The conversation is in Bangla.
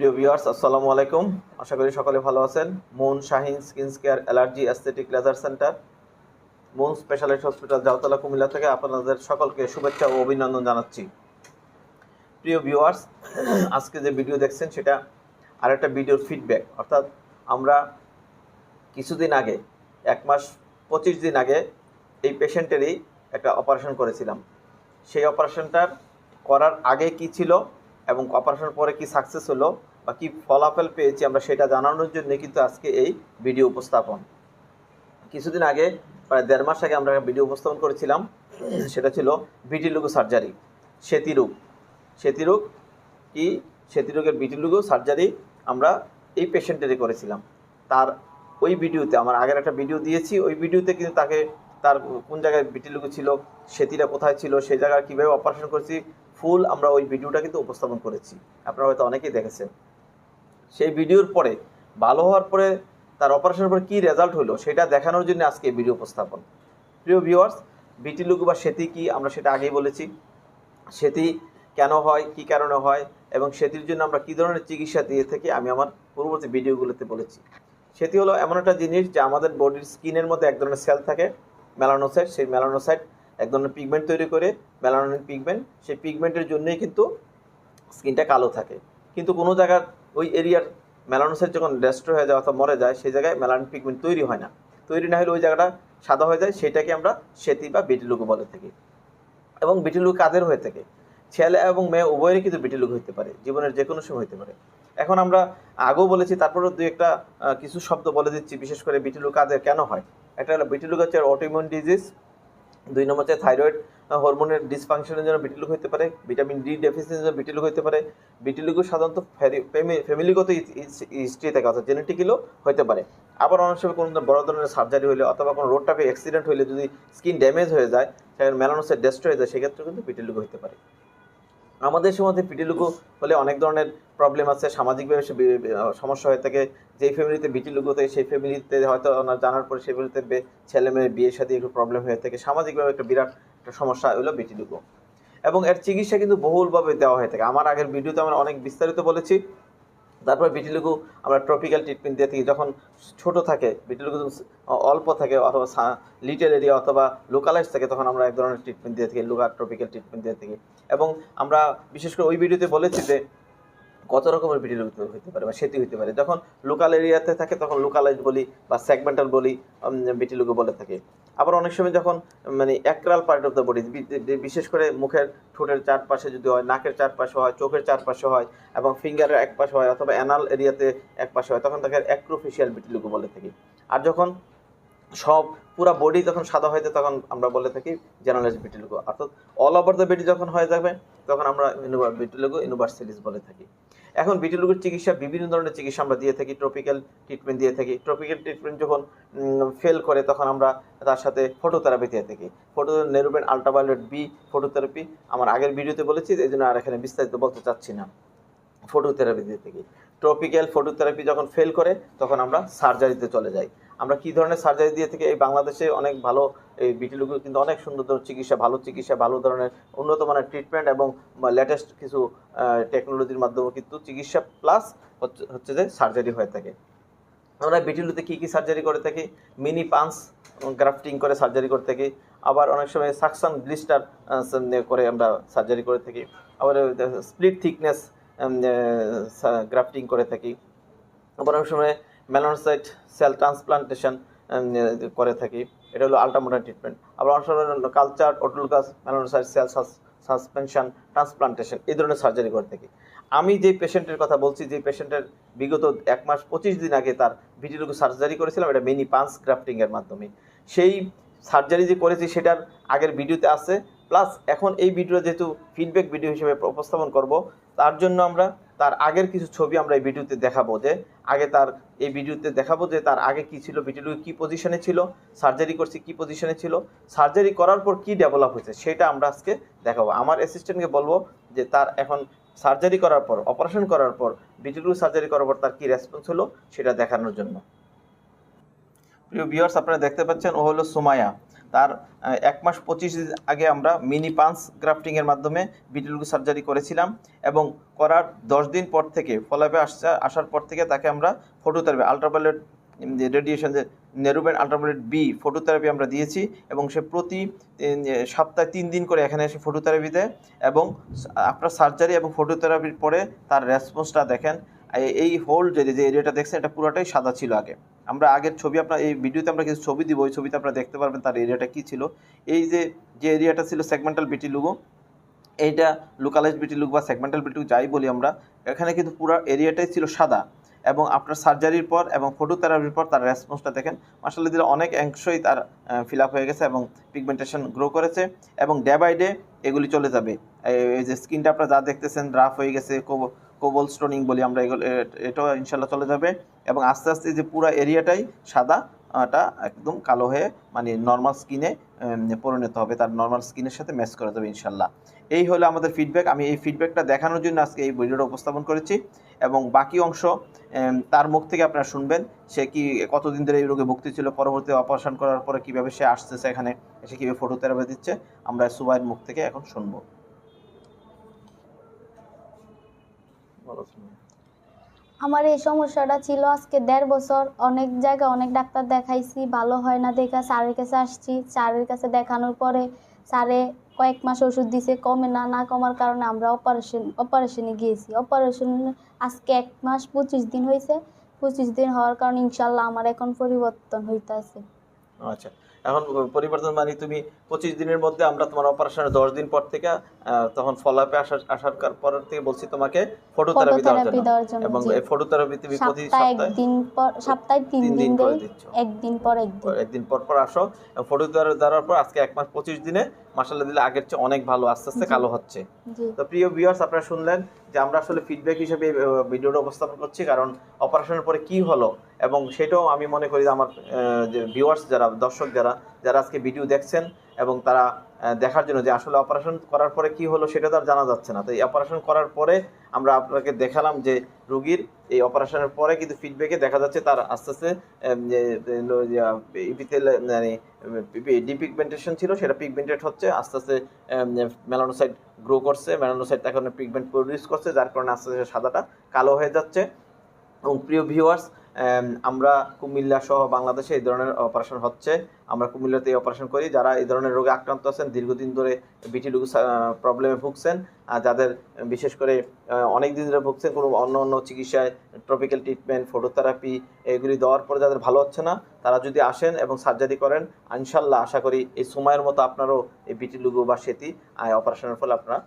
প্রিয় ভিউয়ার্স আসসালামু আলাইকুম। আশা করি সকলে ভালো আছেন। Moon Shahin skin care allergy aesthetic laser center Moon specialist hospital Jautala Comilla থেকে আপনাদের সকলকে শুভেচ্ছা ও অভিনন্দন জানাচ্ছি। প্রিয় ভিউয়ার্স আজকে যে ভিডিও দেখছেন, সেটা আর একটা ভিডিওর ফিডব্যাক অর্থাৎ আমরা কিছুদিন আগে, এক মাস পঁচিশ দিন আগে, এই পেশেন্টেরই একটা অপারেশন করেছিলাম। সেই অপারেশনটার করার আগে কি ছিল এবং অপারেশন পরে কি সাকসেস হলো বা কি ফলাফল পেয়েছি আমরা সেটা জানানোর জন্য কিন্তু আজকে এই ভিডিও উপস্থাপন। কিছুদিন আগে, প্রায় দেড় মাস আগে আমরা ভিডিও উপস্থাপন করেছিলাম, সেটা ছিল ভিটিলুগু সার্জারি সেতিরোগ সেতিরোগ কি? সেতিরোগের ভিটিলুগু সার্জারি আমরা এই পেশেন্টেরই করেছিলাম। তার ওই ভিডিওতে, আমার আগের একটা ভিডিও দিয়েছি, ওই ভিডিওতে কিন্তু তাকে তার কোন জায়গায় ভিটিলুগু ছিল, সেতিটা কোথায় ছিল সেই জায়গায় কীভাবে অপারেশন করেছি ফুল আমরা ওই ভিডিওটা কিন্তু উপস্থাপন করেছি। আপনারা হয়তো অনেকেই দেখেছেন। সেই ভিডিওর পরে, ভালো হওয়ার পরে, তার অপারেশনের পরে কী রেজাল্ট হলো, সেটা দেখানোর জন্য আজকে ভিডিও উপস্থাপন। প্রিয় ভিউয়ার্স ভিটিলুগু বা সেতি কি, আমরা সেটা আগেই বলেছি। সেতি কেন হয়, কি কারণে হয়, এবং সেতির জন্য আমরা কী ধরনের চিকিৎসা দিয়ে থাকি, আমি আমার পূর্ববর্তী ভিডিওগুলোতে বলেছি। সেটি হলো এমন একটা জিনিস যে আমাদের বডির স্কিনের মধ্যে এক ধরনের সেল থাকে মেলানোসাইট সেই মেলানোসাইট এক ধরনের পিগমেন্ট তৈরি করে মেলানোনিন পিগমেন্ট সেই পিগমেন্টের জন্যই কিন্তু স্কিনটা কালো থাকে। কিন্তু কোনো জায়গার ওই এরিয়ার মেলানোসাইট যখন ডেস্ট্রয় হয়ে যায় অথবা মরে যায়, সেই জায়গায় মেলানিন পিগমেন্ট তৈরি হয় না। তৈরি না হলে ওই জায়গাটা সাদা হয়ে যায়, সেটাকে আমরা সেতি বা বিটিলুকু বলে থাকি এবং বিটিলুকু কাদের হয়ে থাকে। ছেলে এবং মেয়ে উভয়েরই কিন্তু বিটিলুকু হতে পারে, জীবনের যে কোনো সময় হতে পারে। এখন আমরা আগেও বলেছি, তারপরেও দুই একটা কিছু শব্দ বলে দিচ্ছি, বিশেষ করে বিটিলু কাদের কেন হয়? একটা হলো বিটিলুক হচ্ছে অটোইমিউন ডিজিজ দুই নম্বর হচ্ছে থাইরয়েড হরমোনের ডিসফাংশনের জন্য বিটিলুক হতে পারে ভিটামিন ডি ডেফিসিয়েন্সির জন্য বিটিলুক হতে পারে। বিটিলুকু সাধারণত ফ্যামিলিগত হিস্ট্রি থাকে অর্থাৎ জেনেটিক্যালও হতে পারে। আবার অনেক সময় কোনো বড় ধরনের সার্জারি হলে অথবা কোনো রোড ট্রাফিক অ্যাক্সিডেন্ট হলে যদি স্কিন ড্যামেজ হয়ে যায়, সেখানে মেলানোসের ডেস্ট হয়ে যায় সেক্ষেত্রে কিন্তু বিটিলুকু হতে পারে। আমাদের মধ্যে পিটিলুকু হলে অনেক ধরনের প্রবলেম আছে। সামাজিকভাবে সমস্যা হয়ে থাকে। যেই ফ্যামিলিতে বিটিলুকু থাকে সেই ফ্যামিলিতে হয়তো জানার পরে সেই ফ্যামিলিতে ছেলে মেয়ের বিয়ের সাথে একটু প্রবলেম হয়ে থাকে। সামাজিকভাবে একটা বিরাট একটা সমস্যা হলো বিটিলুকু এবং এর চিকিৎসা কিন্তু বহুলভাবে দেওয়া হয়ে থাকে। আমার আগের ভিডিওতে আমরা অনেক বিস্তারিত বলেছি। তারপর বিটিলুকু আমরা ট্রপিক্যাল ট্রিটমেন্ট দিয়ে থাকি। যখন ছোট থাকে বিটিলুকু অল্প থাকে অথবা লিটেল এরিয়া অথবা লোকালাইজ থাকে, তখন আমরা এক ধরনের ট্রিটমেন্ট দিয়ে থাকি লুকার ট্রপিক্যাল ট্রিটমেন্ট দিয়ে থাকি। এবং আমরা বিশেষ করে ওই ভিডিওতে বলেছি যে, কত রকমের ভিডিও হতে পারে বা সেটি হতে পারে। যখন লোকাল এরিয়াতে থাকে, তখন লোকালাইজ বলি বা সেগমেন্টাল বলি বিটিলুকু বলে থাকে। আবার অনেক সময় যখন মানে acral part of the body বিশেষ করে মুখের ঠোঁটের চারপাশে যদি হয়, নাকের চারপাশে হয়, চোখের চারপাশে হয়, এবং ফিঙ্গারের এক পাশে হয়, অথবা অ্যানাল এরিয়াতে এক পাশে হয়, তখন তাকে অ্যাক্রোফেশিয়াল বিটিলুকু বলে থাকি। আর যখন সব, পুরা বডি যখন সাদা হয়ে যায়, তখন আমরা বলে থাকি জেনারেলাইজ বিটিলুকু অর্থাৎ অল ওভার দ্য বডি যখন হয়ে যাবে তখন আমরা বিটিলুকু ইউনিভার্সালিস বলে থাকি। এখন বিটিলুকুর চিকিৎসা বিভিন্ন ধরনের চিকিৎসা আমরা দিয়ে থাকি ট্রপিক্যাল ট্রিটমেন্ট দিয়ে থাকি। ট্রপিক্যাল ট্রিটমেন্ট যখন ফেল করে তখন আমরা তার সাথে ফটোথেরাপি দিয়ে থাকি। ফটো নেরুবেন আলট্রাভায়োলেট বি ফটোথেরাপি আমার আগের ভিডিওতে বলেছি, এই জন্য আর এখানে বিস্তারিত বলতে চাচ্ছি না। ফটোথেরাপি দিয়ে থাকি। ট্রপিক্যাল ফটোথেরাপি যখন ফেল করে, তখন আমরা সার্জারিতে চলে যাই। আমরা কি ধরনের সার্জারি দিয়ে থাকি এই বাংলাদেশে অনেক ভালো এই বিটিলুকু কিন্তু অনেক সুন্দর চিকিৎসা, ভালো চিকিৎসা, ভালো ধরনের উন্নত মানের ট্রিটমেন্ট এবং লেটেস্ট কিছু টেকনোলজির মাধ্যমে কিন্তু চিকিৎসা প্লাস হচ্ছে যে সার্জারি হয়ে থাকে। আমরা বিটিলুতে কী কী সার্জারি করে থাকি? মিনি পান্স গ্রাফটিং করে সার্জারি করে থাকি। আবার অনেক সময় সাকশন ব্লিস্টার করে আমরা সার্জারি করে থাকি। আবার স্প্লিট থিকনেস গ্রাফটিং করে থাকি। আবার অনেক সময় মেলানোসাইট সেল ট্রান্সপ্লান্টেশন করে থাকি। এটা হলো আল্ট্রামোডার্ন ট্রিটমেন্ট আবার অনেক culture autologous melanocyte cell suspension, transplantation, এই ধরনের সার্জারি করে থাকি। আমি যে পেশেন্টের কথা বলছি, যে পেশেন্টের বিগত এক মাস পঁচিশ দিন আগে তার ভিটিলুকু সার্জারি করেছিলাম, এটা মিনি পান্স গ্রাফটিংয়ের মাধ্যমে। সেই সার্জারি যে করেছি, সেটার আগের ভিডিওতে আছে। প্লাস এখন এই ভিডিও যেহেতু ফিডব্যাক ভিডিও হিসেবে উপস্থাপন করব, তার জন্য আমরা তার আগের কিছু ছবি আমরা এই ভিডিওতে দেখাবো যে আগে তার এই ভিডিওতে দেখাবো যে তার আগে কি ছিল ভিডিও কি পজিশনে ছিল সার্জারি করছি কি পজিশনে ছিল সার্জারি করার পর কি ডেভেলপ হয়েছে সেটা আমরা আজকে দেখাবো। আমার অ্যাসিস্ট্যান্টকে বলব যে তার এখন সার্জারি করার পর অপারেশন করার পর ভিটিলু সার্জারি করার পর তার কি রেসপন্স হলো সেটা দেখানোর জন্য। প্রিয় ভিউয়ার্স আপনারা দেখতে পাচ্ছেন, ও হলো সুমায়া তার এক মাস পঁচিশ দিন আগে আমরা মিনি পান্স গ্রাফটিংয়ের মাধ্যমে বিটিলুগু সার্জারি করেছিলাম এবং করার দশ দিন পর থেকে ফলাপে আসছে, আসার পর থেকে তাকে আমরা ফটোথেরাপি আলট্রাভায়োলেট রেডিয়েশন যে নেরুবেন আলট্রাভায়োলেট বি ফটোথেরাপি আমরা দিয়েছি এবং সে প্রতি সপ্তাহে তিন দিন করে এখানে এসে ফটোথেরাপি দেয় এবং আপনার সার্জারি এবং ফটোথেরাপির পরে তার রেসপন্সটা দেখেন। এই- হোল যে এরিয়াটা দেখছেন, এটা পুরোটাই সাদা ছিল আগে। আমরা আগের ছবি আপনার, এই ভিডিওতে আমরা কিছু ছবি দিব, ওই ছবিতে আপনারা দেখতে পারবেন তার এরিয়াটা কী ছিল। এই যে যে এরিয়াটা ছিল সেগমেন্টাল বিটি বিটিলুগো এইটা লোকালাইজ বিটিলুগ বা সেগমেন্টাল বিটিলুগ যাই বলি আমরা, এখানে কিন্তু পুরো এরিয়াটাই ছিল সাদা এবং আপনার সার্জারির পর এবং ফটোথেরাপির পর তার রেসপন্সটা দেখেন মাসাল্লাহ দিলে অনেক অংশই তার ফিল হয়ে গেছে এবং পিগমেন্টেশন গ্রো করেছে এবং ডে বাই ডে এগুলি চলে যাবে। এই যে স্কিনটা আপনারা যা দেখতেছেন রাফ হয়ে গেছে কোবল স্টোনিং বলি আমরা এগুলো এটাও ইনশাল্লাহ চলে যাবে। এবং আস্তে আস্তে যে পুরো এরিয়াটাই সাদা টা একদম কালো হয়ে মানে নর্মাল স্কিনে পরিণত হবে। তার নর্মাল স্কিনের সাথে ম্যাচ করা যাবে ইনশাল্লাহ। এই হলো আমাদের ফিডব্যাক আমি এই ফিডব্যাকটা দেখানোর জন্য আজকে এই ভিডিওটা উপস্থাপন করেছি। এবং বাকি অংশ তার মুখ থেকে আপনারা শুনবেন সে কি, কতদিন ধরে এই রোগে ভুক্তি ছিল, পরবর্তী অপারেশন করার পরে কীভাবে সে আসতেছে এখানে এসে কীভাবে ফটো ফটোথেরাপি দিচ্ছে, আমরা সুবাইয়ের মুখ থেকে এখন শুনব। আমার এই সমস্যাটা ছিল আজকে দেড় বছর। অনেক জায়গায় অনেক ডাক্তার দেখাইছি, ভালো হয় না দেখা। স্যারের কাছে আসছি, স্যারের কাছে দেখানোর পরে স্যারে কয়েক মাস ওষুধ দিছে, কমে না না কমার কারণে আমরা অপারেশন অপারেশনে গিয়েছি। অপারেশন আজকে এক মাস পঁচিশ দিন হয়েছে পঁচিশ দিন হওয়ার কারণে ইনশাল্লাহ আমার এখন পরিবর্তন হইতেছে। আচ্ছা। এখন পরিবর্তন মানে তুমি পঁচিশ দিনের মধ্যে আমরা তোমার অপারেশনের দশ দিন পর থেকে তখন ফলো আপে আসার আসার পর থেকে বলছি তোমাকে ফটোথেরাপি দেওয়ার জন্য। এবং এই ফটোথেরাপি তুমি প্রতি সপ্তাহে পর সপ্তাহে তিন দিন করে দিচ্ছ। একদিন পর একদিন। একদিন পর পর আসো। ফটো দেওয়ার পর আজকে এক মাস পঁচিশ দিনে মাসাল্লাহ দিলে আগের চেয়ে অনেক ভালো আস্তে আস্তে কালো হচ্ছে। তো প্রিয় ভিউয়ার্স আপনারা শুনলেন যে আমরা আসলে ফিডব্যাক হিসেবে ভিডিওটা উপস্থাপন করছি কারণ অপারেশনের পরে কি হলো এবং সেটাও আমি মনে করি আমার যে ভিউয়ার্স যারা, দর্শক যারা যারা আজকে ভিডিও দেখছেন এবং তারা দেখার জন্য যে আসলে অপারেশন করার পরে কি হলো সেটা তো আর জানা যাচ্ছে না। তো এই অপারেশন করার পরে আমরা আপনাকে দেখালাম যে রুগীর এই অপারেশনের পরে কিন্তু ফিডব্যাকে দেখা যাচ্ছে তার আস্তে আস্তে ইপিতেল মানে ডিপিগমেন্টেশন ছিল, সেটা পিগমেন্টেড হচ্ছে, আস্তে আস্তে মেলানোসাইট গ্রো করছে মেলানোসাইট এখন পিগমেন্ট প্রডিউস করছে, যার কারণে আস্তে আস্তে সাদাটা কালো হয়ে যাচ্ছে। এবং প্রিয় ভিউয়ার্স আমরা কুমিল্লা সহ বাংলাদেশে এই ধরনের অপারেশন হচ্ছে। আমরা কুমিল্লাতে এই অপারেশন করি। যারা এই ধরনের রোগে আক্রান্ত আছেন, দীর্ঘদিন ধরে বিটি বিটিডুগু প্রবলেমে ভুগছেন, আর যাদের বিশেষ করে অনেক দিন ধরে ভুগছেন, কোনো অন্য অন্য চিকিৎসায় ট্রপিক্যাল ট্রিটমেন্ট ফটোথেরাপি এগুলি দেওয়ার পরে যাদের ভালো হচ্ছে না, তারা যদি আসেন এবং সার্জারি করেন, ইনশাল্লাহ আশা করি এই সময়ের মতো আপনারও এই বিটিলুগু বা সেতি অপারেশনের ফলে আপনারা